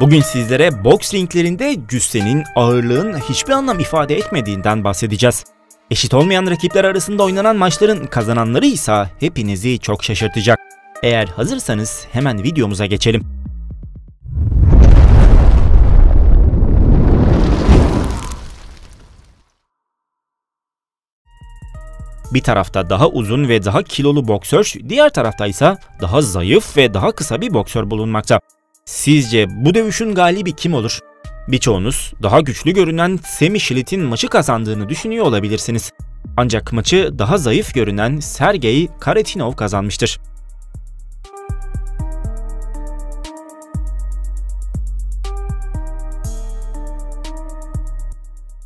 Bugün sizlere boks ringlerinde cüssenin, ağırlığın hiçbir anlam ifade etmediğinden bahsedeceğiz. Eşit olmayan rakipler arasında oynanan maçların kazananları ise hepinizi çok şaşırtacak. Eğer hazırsanız hemen videomuza geçelim. Bir tarafta daha uzun ve daha kilolu boksör, diğer tarafta ise daha zayıf ve daha kısa bir boksör bulunmakta. Sizce bu dövüşün galibi kim olur? Birçoğunuz daha güçlü görünen Semi Şilit'in maçı kazandığını düşünüyor olabilirsiniz. Ancak maçı daha zayıf görünen Sergey Karetinov kazanmıştır.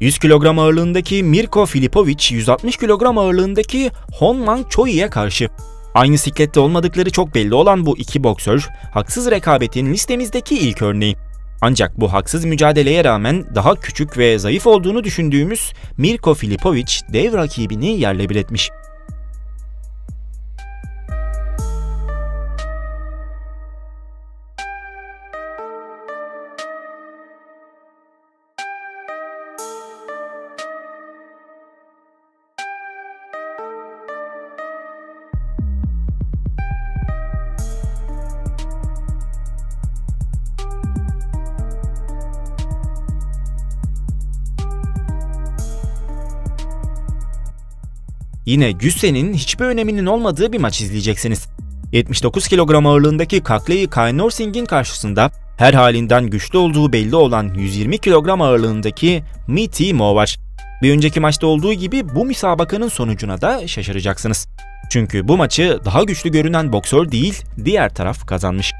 100 kilogram ağırlığındaki Mirko Filipovic 160 kilogram ağırlığındaki Honman Choi'ye karşı. Aynı siklette olmadıkları çok belli olan bu iki boksör, haksız rekabetin listemizdeki ilk örneği. Ancak bu haksız mücadeleye rağmen daha küçük ve zayıf olduğunu düşündüğümüz Mirko Filipovic dev rakibini yerle bir etmiş. Yine cüssenin hiçbir öneminin olmadığı bir maç izleyeceksiniz. 79 kilogram ağırlığındaki Kakleyi Kainor Singh'in karşısında her halinden güçlü olduğu belli olan 120 kilogram ağırlığındaki Miti Mo var. Bir önceki maçta olduğu gibi bu müsabakanın sonucuna da şaşıracaksınız. Çünkü bu maçı daha güçlü görünen boksör değil, diğer taraf kazanmış.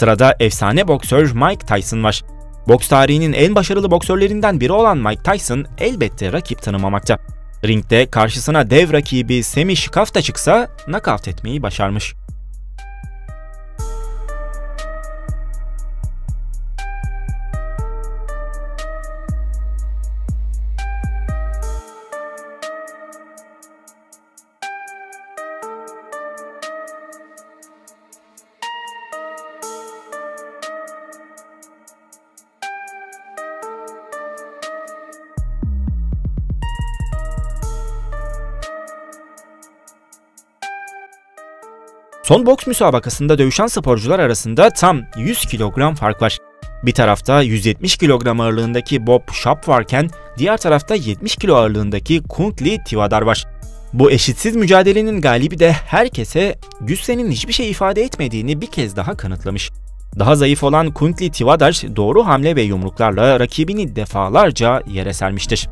Sırada efsane boksör Mike Tyson var. Boks tarihinin en başarılı boksörlerinden biri olan Mike Tyson elbette rakip tanımamakta. Ringde karşısına dev rakibi Semi Shikafta çıksa nakavt etmeyi başarmış. Son boks müsabakasında dövüşen sporcular arasında tam 100 kilogram fark var. Bir tarafta 170 kilogram ağırlığındaki Bob Schaap varken diğer tarafta 70 kilo ağırlığındaki Kung Lee Tivadar var. Bu eşitsiz mücadelenin galibi de herkese Güssen'in hiçbir şey ifade etmediğini bir kez daha kanıtlamış. Daha zayıf olan Kung Lee Tivadar doğru hamle ve yumruklarla rakibini defalarca yere sermiştir.